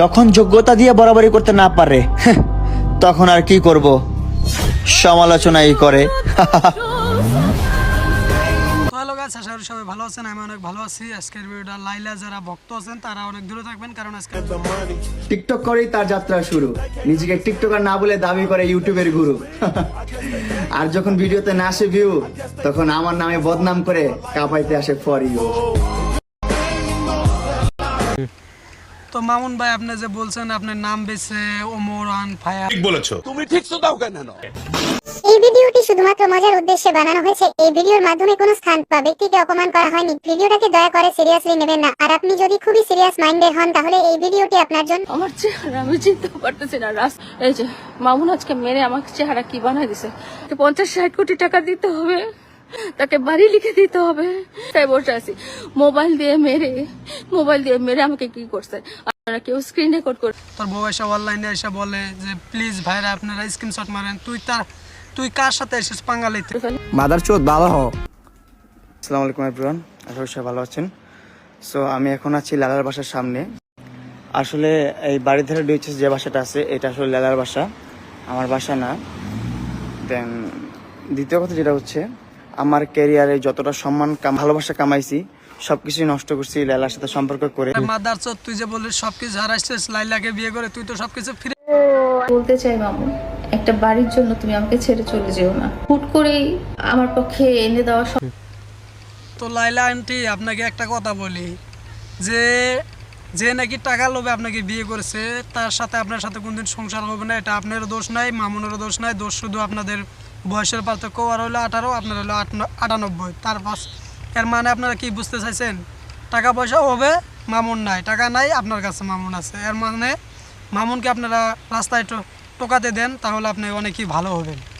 যখন যোগ্যতা দিয়ে বরাবরি করতে না পারে হ্যাঁ, তখন আর কি করব? সমালোচনাই করে। হ্যালো গাছ আশা করি সবাই ভালো আছেন আমি অনেক ভালো আছি। আজকের ভিডিওটা লাইলা যারা ভক্ত আছেন তারা অনেক দূরে থাকবেন কারণ আজকে টিকটক করেই তার যাত্রা শুরু। নিজেকে টিকটকার না বলে দাবি করে ইউটিউবের গুরু। আর যখন ভিডিওতে না আসে ভিউ তখন আমার নামে বদনাম করে কাপাইতে আসে ফর ইউ তো মামুন ভাই আপনি যে বলছেন আপনার নাম বেছে ওমরান ফায়া এই ভিডিওটি শুধুমাত্র মজার উদ্দেশ্যে বানানো হয়েছে। এই ভিডিওর মাধ্যমে কোনো স্থান বা ব্যক্তিকে অপমান করা হয়নি। ভিডিওটাকে দয়া করে সিরিয়াসলি নেবেন না। আর আপনি যদি খুবই সিরিয়াস মাইন্ডের হন তাহলে এই ভিডিওটি আপনার জন্য আমার চেহারা আমি চিনতে পারতেছি না রাস এই যে মামুন আজকে মেরে আমাকে চেহারা কি বানাই দিছে? পঞ্চাশ ষাট কোটি টাকা দিতে হবে। তাকে বাড়ি লিখে দিতে হবে। তাই বসে আছি। মোবাইল দিয়ে মেরে মোবাইল দিয়ে মেরে আমাকে কি করছে? আপনারা কেউ স্ক্রিন রেকর্ড করে তোর বউ এসে অনলাইনে এসে বলে যে প্লিজ ভাইরা আপনারা স্ক্রিনশট মারেন। তুই তার তুই কার সাথে এসেছিস পাঙ্গালিতে মাদার চোদ ভালো হও। আসসালামু আলাইকুম এভরিওয়ান আশা করি সবাই ভালো আছেন। সো আমি এখন আছি লালার বাসার সামনে। আসলে এই বাড়ির ধারে ডিউচেস যে বাসাটা আছে এটা আসলে লালার বাসা। আমার বাসা না। দেন দ্বিতীয় কথা যেটা হচ্ছে আমার ক্যারিয়ারে যতটা সম্মান ভালোবাসা কামাইছি সব কিছুই নষ্ট করছি লালার সাথে সম্পর্ক করে। মাদার চোদ তুই যে বলিস সবকিছু হারাইছিস লাইলাকে বিয়ে করে তুই তো সবকিছু ফিরে বলতে চাই মামুন একটা বাড়ির জন্য তুমি আমাকে ছেড়ে চলে যেও না। হুট করেই আমার পক্ষে এনে দেওয়া সব তো লাইলা আন্টি আপনাকে একটা কথা বলি যে যে নাকি টাকা লোভে আপনাকে বিয়ে করেছে, তার সাথে আপনার সাথে কোনদিন সংসার হবে না, এটা আপনারও দোষ নাই, মামুনেরও দোষ নাই, দোষ শুধু আপনাদের বয়সের পার্থক্য। আর হলো আঠারো, আপনার হলো আট- আটানব্বই। তার পাশ এর মানে আপনারা কি বুঝতে চাইছেন? টাকা পয়সা হবে, মামুন নাই। টাকা নাই, আপনার কাছে মামুন আছে। এর মানে মামুনকে আপনারা রাস্তায় টোকাতে দেন, তাহলে আপনি অনেকই ভালো হবেন।